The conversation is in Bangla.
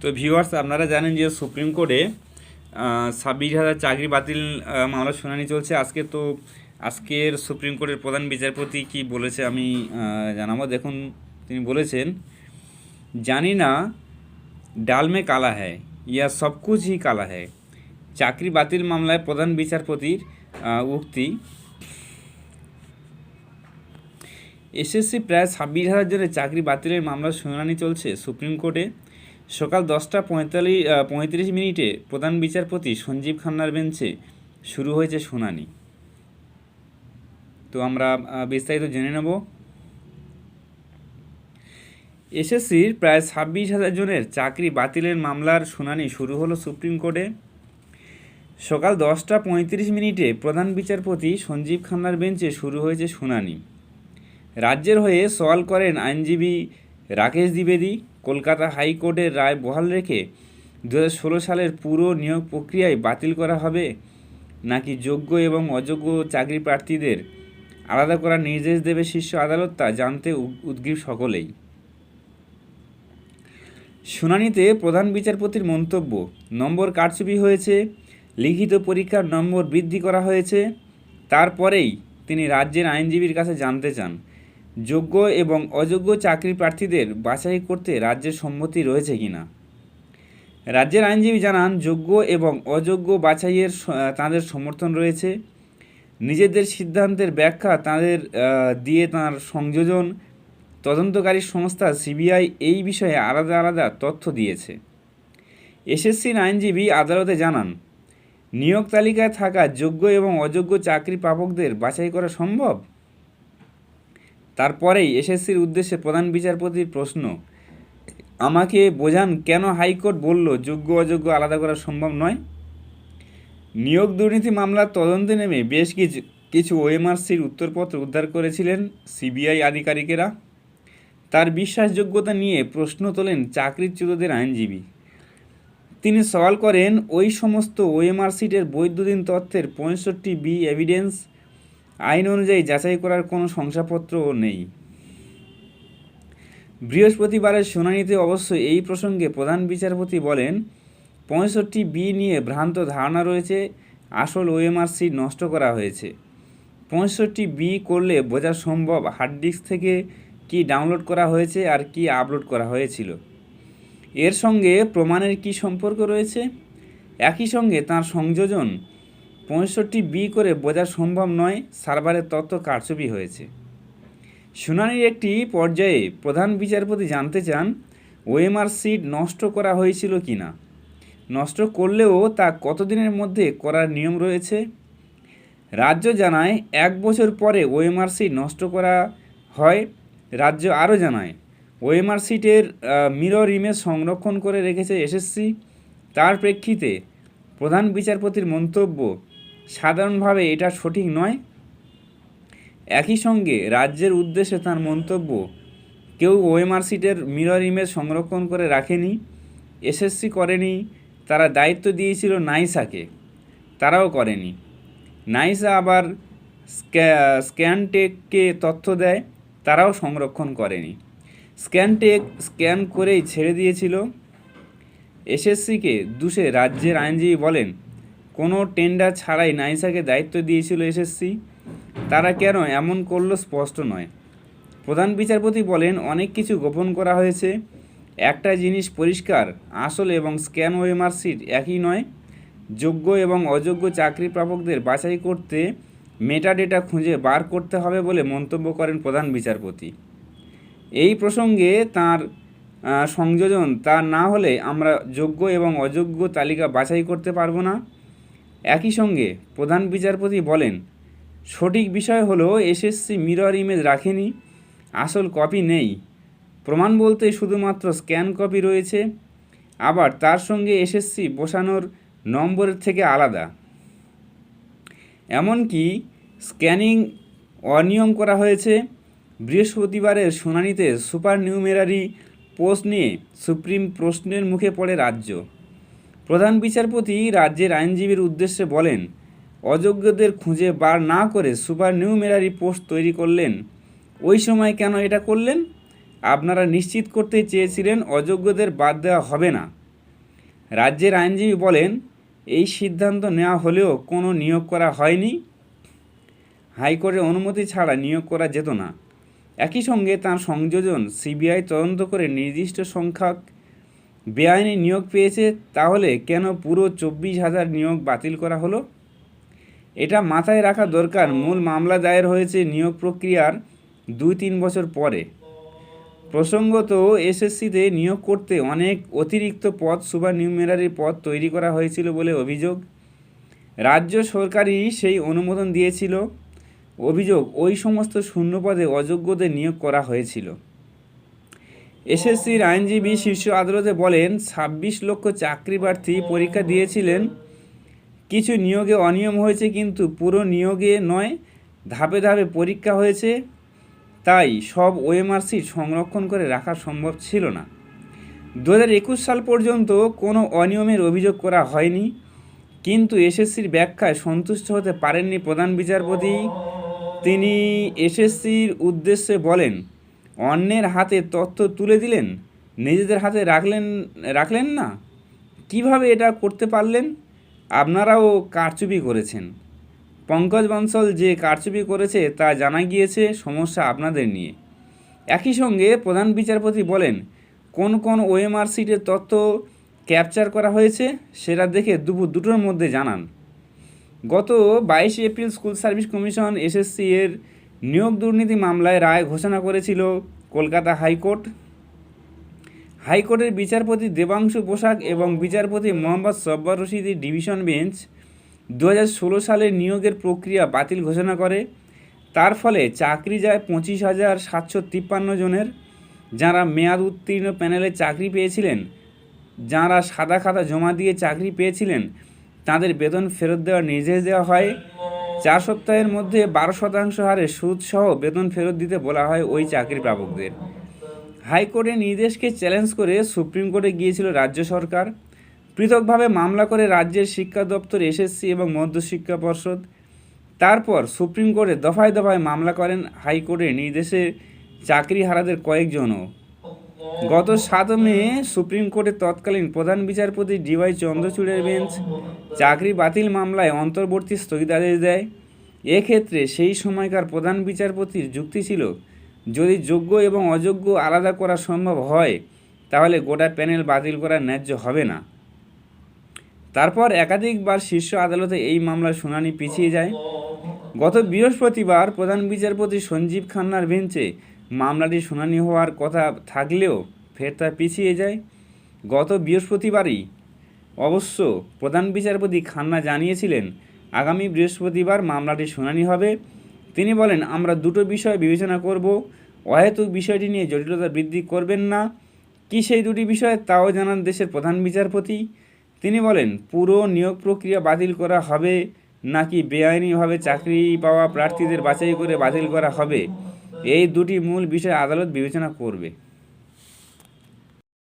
তো ভিউয়ার্স আপনারা জানেন যে সুপ্রিম কোর্টে ছাব্বিশ হাজার চাকরি বাতিল মামলা শুনানি চলছে। আজকে তো, আজকের সুপ্রিম কোর্টের প্রধান বিচারপতি কি বলেছে আমি জানাব। দেখুন, তিনি বলেছেন, জানি না, ডাল মে কালা হ্যায়, ইয়া সব কুছ হি কালা হ্যায়। চাকরি বাতিল মামলায় প্রধান বিচারপতির উক্তি এসএসসি প্রায় ছাব্বিশ হাজার জনের চাকরি বাতিলের মামলার শুনানি চলছে। সুপ্রিম কোর্টে সকাল দশটা পঁয়তাল্লিশ পঁয়ত্রিশ মিনিটে প্রধান বিচারপতি সঞ্জীব খান্নার বেঞ্চে শুরু হয়েছে শুনানি। তো আমরা বিস্তারিত জেনে নেব। এসএসসির প্রায় ছাব্বিশ হাজার জনের চাকরি বাতিলের মামলার শুনানি শুরু হলো সুপ্রিম কোর্টে। সকাল দশটা পঁয়ত্রিশ মিনিটে প্রধান বিচারপতি সঞ্জীব খান্নার বেঞ্চে শুরু হয়েছে শুনানি। রাজ্যের হয়ে সওয়াল করেন আইনজীবী রাকেশ দ্বিবেদী। কলকাতা হাইকোর্টের রায় বহাল রেখে দু হাজার ষোলো সালের পুরো নিয়োগ প্রক্রিয়ায় বাতিল করা হবে নাকি যোগ্য এবং অযোগ্য চাকরি প্রার্থীদের আলাদা করার নির্দেশ দেবে শীর্ষ আদালত তা জানতে উদ্গ্রীব সকলেই। শুনানিতে প্রধান বিচারপতির মন্তব্য, নম্বর কারচুপি হয়েছে, লিখিত পরীক্ষার নম্বর বৃদ্ধি করা হয়েছে, তারপরেই তিনি রাজ্যের আইনজীবীর কাছে জানতে চান। যোগ্য এবং অযোগ্য চাকরি প্রার্থীদের বাছাই করতে রাজ্যের সম্মতি রয়েছে কিনা? রাজ্যের আইনজীবী জানান, যোগ্য এবং অযোগ্য বাছাইয়ের তাঁদের সমর্থন রয়েছে। নিজেদের সিদ্ধান্তের ব্যাখ্যা তাদের দিয়ে তাঁর সংযোজন তদন্তকারী সংস্থা সিবিআই এই বিষয়ে আলাদা আলাদা তথ্য দিয়েছে। এসএসসির আইনজীবী আদালতে জানান, নিয়োগ তালিকায় থাকা যোগ্য এবং অযোগ্য চাকরি প্রাপকদের বাছাই করা সম্ভব? তারপরেই এসএসসির উদ্দেশ্যে প্রধান বিচারপতির প্রশ্ন, আমাকে বোঝান কেন হাইকোর্ট বলল যোগ্য অযোগ্য আলাদা করা সম্ভব নয়? নিয়োগ দুর্নীতি মামলার তদন্তে নেমে বেশ কিছু কিছু ওএমআরসির উত্তরপত্র উদ্ধার করেছিলেন সিবিআই আধিকারিকেরা। তার বিশ্বাসযোগ্যতা নিয়ে প্রশ্ন তোলেন চাকরিচ্যুতদের আইনজীবী। তিনি সওয়াল করেন, ওই সমস্ত ওএমআর সিটের বৈদ্যুতিন তথ্যের পঁয়ষট্টি বি এভিডেন্স আইন অনুযায়ী যাচাই করার কোনো শংসাপত্রও নেই। বৃহস্পতিবারের শুনানিতে অবশ্য এই প্রসঙ্গে প্রধান বিচারপতি বলেন, পঁয়ষট্টি বি নিয়ে ভ্রান্ত ধারণা রয়েছে, আসল ওএমআর সিট নষ্ট করা হয়েছে। পঁয়ষট্টি বি করলে বোঝা সম্ভব হার্ড ডিস্ক থেকে কি ডাউনলোড করা হয়েছে আর কি আপলোড করা হয়েছিল। এর সঙ্গে প্রমাণের কি সম্পর্ক রয়েছে? একই সঙ্গে তার সংযোজন পঁয়ষট্টি বি করে বোঝা সম্ভব নয়, সার্ভারের তথ্য কারচুপি হয়েছে। শুনানির একটি পর্যায়ে প্রধান বিচারপতি জানতে চান, ওএমআর সিট নষ্ট করা হয়েছিল কি না নষ্ট করলেও তা কতদিনের মধ্যে করার নিয়ম রয়েছে? রাজ্য জানায়, এক বছর পরে ওএমআর সিট নষ্ট করা হয়। রাজ্য আরও জানায়, ওএমআর সিটের মিরর ইমেজ সংরক্ষণ করে রেখেছে এসএসসি। তার প্রেক্ষিতে প্রধান বিচারপতির মন্তব্য সাধারণভাবে এটা সঠিক নয়। একই সঙ্গে রাজ্যের উদ্দেশ্যে তার মন্তব্য, কেউ ওএমআর সিটের মিরর ইমেজ সংরক্ষণ করে রাখেনি, এসএসসি করেনি, তারা দায়িত্ব দিয়েছিল নাইসাকে, তারাও করেনি। নাইসা আবার স্ক্যা- স্ক্যানটেককে তথ্য দেয়, তারাও সংরক্ষণ করেনি। স্ক্যানটেক স্ক্যান করেই ছেড়ে দিয়েছিল। এসএসসিকে দুষে রাজ্যের আইনজীবী বলেন কোনো টেন্ডার ছাড়াই নাইসাকে দায়িত্ব দিয়েছিল এসএসসি। তারা কেন এমন করল স্পষ্ট নয়। প্রধান বিচারপতি বলেন, অনেক কিছু গোপন করা হয়েছে। একটা জিনিস পরিষ্কার, আসল এবং স্ক্যান ওএমআর সিট একই নয়। যোগ্য এবং অযোগ্য চাকরি প্রাপকদের বাছাই করতে মেটাডেটা খুঁজে বার করতে হবে বলে মন্তব্য করেন প্রধান বিচারপতি। এই প্রসঙ্গে তার সংযোজন, তা না হলে আমরা যোগ্য এবং অযোগ্য তালিকা বাছাই করতে পারব না। একই সঙ্গে প্রধান বিচারপতি বলেন, সঠিক বিষয় হলো এসএসসি মিরর ইমেজ রাখেনি, আসল কপি নেই। প্রমাণ বলতে শুধুমাত্র স্ক্যান কপি রয়েছে, আবার তার সঙ্গে এসএসসি বসানোর নম্বরের থেকে আলাদা। এমনকি স্ক্যানিং অনিয়ম করা হয়েছে, বৃহস্পতিবারের শুনানিতে সুপার নিউমেরারি পোস্ট নিয়ে সুপ্রিম প্রশ্নের মুখে পড়ে রাজ্য। প্রধান বিচারপতি রাজ্যের আইনজীবীর উদ্দেশ্যে বলেন, অযোগ্যদের খুঁজে বার না করে সুপার নিউমেরারি পোস্ট তৈরি করলেন। ওই সময় কেন এটা করলেন? আপনারা নিশ্চিত করতে চেয়েছিলেন অযোগ্যদের বাদ দেওয়া হবে না। রাজ্যের আইনজীবী বলেন, এই সিদ্ধান্ত নেওয়া হলেও কোনো নিয়োগ করা হয়নি। হাইকোর্টের অনুমতি ছাড়া নিয়োগ করা যেত না। একই সঙ্গে তার সংযোজন সিবিআই তদন্ত করে নির্দিষ্ট সংখ্যক বেআইনি নিয়োগ পেয়েছে, তাহলে কেন পুরো চব্বিশ হাজার নিয়োগ বাতিল করা হলো? এটা মাথায় রাখা দরকার, মূল মামলা দায়ের হয়েছে নিয়োগ প্রক্রিয়ার দুই তিন বছর পরে। প্রসঙ্গত, এসএসসিতে নিয়োগ করতে অনেক অতিরিক্ত পদ সুপার নিউমেরারি পদ তৈরি করা হয়েছিল বলে অভিযোগ। রাজ্য সরকারই সেই অনুমোদন দিয়েছিল। অভিযোগ, ওই সমস্ত শূন্যপদে অযোগ্যদের নিয়োগ করা হয়েছিল। এসএসসির আইনজীবী শীর্ষ আদালতে বলেন, ছাব্বিশ লক্ষ চাকরি প্রার্থী পরীক্ষা দিয়েছিলেন। কিছু নিয়োগে অনিয়ম হয়েছে কিন্তু পুরো নিয়োগে নয়, ধাপে ধাপে পরীক্ষা হয়েছে। তাই সব ওএমআর সিট সংরক্ষণ করে রাখা সম্ভব ছিল না। দু হাজার একুশ সাল পর্যন্ত কোনো অনিয়মের অভিযোগ করা হয়নি, কিন্তু এসএসসির ব্যাখ্যায় সন্তুষ্ট হতে পারেননি প্রধান বিচারপতি। তিনি এসএসসির উদ্দেশ্যে বলেন অন্যের হাতে তথ্য তুলে দিলেন? নিজেদের হাতে রাখলেন রাখলেন না? কীভাবে এটা করতে পারলেন? আপনারাও কারচুপি করেছেন। পঙ্কজ বানসল যে কারচুপি করেছে তা জানা গিয়েছে সমস্যা আপনাদের নিয়ে। একই সঙ্গে প্রধান বিচারপতি বলেন, কোন কোন ওএমআর সিটের তথ্য ক্যাপচার করা হয়েছে সেটা দেখে দুপুর দুটোর মধ্যে জানান। গত বাইশে April school service commission SSC এর নিয়োগ দুর্নীতি মামলায় রায় ঘোষণা করেছিল কলকাতা হাইকোর্ট। হাইকোর্টের বিচারপতি দেবাংশু পোশাক এবং বিচারপতি মোহাম্মদ সব্বর রশিদের ডিভিশন বেঞ্চ দু সালের নিয়োগের প্রক্রিয়া বাতিল ঘোষণা করে। তার ফলে চাকরি যায় পঁচিশ হাজার সাতশো তিপ্পান্ন জনের। যারা মেয়াদ উত্তীর্ণ প্যানেলে চাকরি পেয়েছিলেন, যারা সাদা খাতা জমা দিয়ে চাকরি পেয়েছিলেন, তাদের বেতন ফেরত দেওয়ার নির্দেশ দেওয়া হয়। চার সপ্তাহের মধ্যে বারো শতাংশ হারে সুদসহ বেতন ফেরত দিতে বলা হয় ওই চাকরি প্রাপকদের। হাইকোর্টের নির্দেশকে চ্যালেঞ্জ করে সুপ্রিম কোর্টে গিয়েছিল রাজ্য সরকার। পৃথকভাবে মামলা করে রাজ্যের শিক্ষা দপ্তর, এসএসসি এবং মধ্যশিক্ষা পর্ষদ। তারপর সুপ্রিম কোর্টে দফায় দফায় মামলা করেন হাইকোর্টের নির্দেশে চাকরি হারাদের কয়েকজনও। গত সাত মে সুপ্রিম কোর্টের তৎকালীন প্রধান বিচারপতি ডিওয়াই চন্দ্রচূড়ের বেঞ্চ চাকরি বাতিল মামলায় অন্তর্বর্তী স্থগিতাদেশ দেয়। এক্ষেত্রে সেই সময়কার প্রধান বিচারপতির যুক্তি ছিল, যদি যোগ্য এবং অযোগ্য আলাদা করা সম্ভব হয়, তাহলে গোটা প্যানেল বাতিল করা ন্যায্য হবে না। তারপর একাধিকবার শীর্ষ আদালতে এই মামলার শুনানি পিছিয়ে যায়। গত বৃহস্পতিবার প্রধান বিচারপতি সঞ্জীব খান্নার বেঞ্চে মামলাটি শুনানি হওয়ার কথা থাকলেও ফের তা পিছিয়ে যায়। গত বৃহস্পতিবারই অবশ্য প্রধান বিচারপতি খান্না জানিয়েছিলেন, আগামী বৃহস্পতিবার মামলাটি শুনানি হবে। তিনি বলেন, আমরা দুটো বিষয় বিবেচনা করব। অহেতুক বিষয়টি নিয়ে জটিলতা বৃদ্ধি করবেন না। কি সেই দুটি বিষয় তাও জানান দেশের প্রধান বিচারপতি। তিনি বলেন, পুরো নিয়োগ প্রক্রিয়া বাতিল করা হবে নাকি বেআইনিভাবে চাকরি পাওয়া প্রার্থীদের বাছাই করে বাতিল করা হবে? এই দুটি মূল বিষয় আদালত বিবেচনা করবে।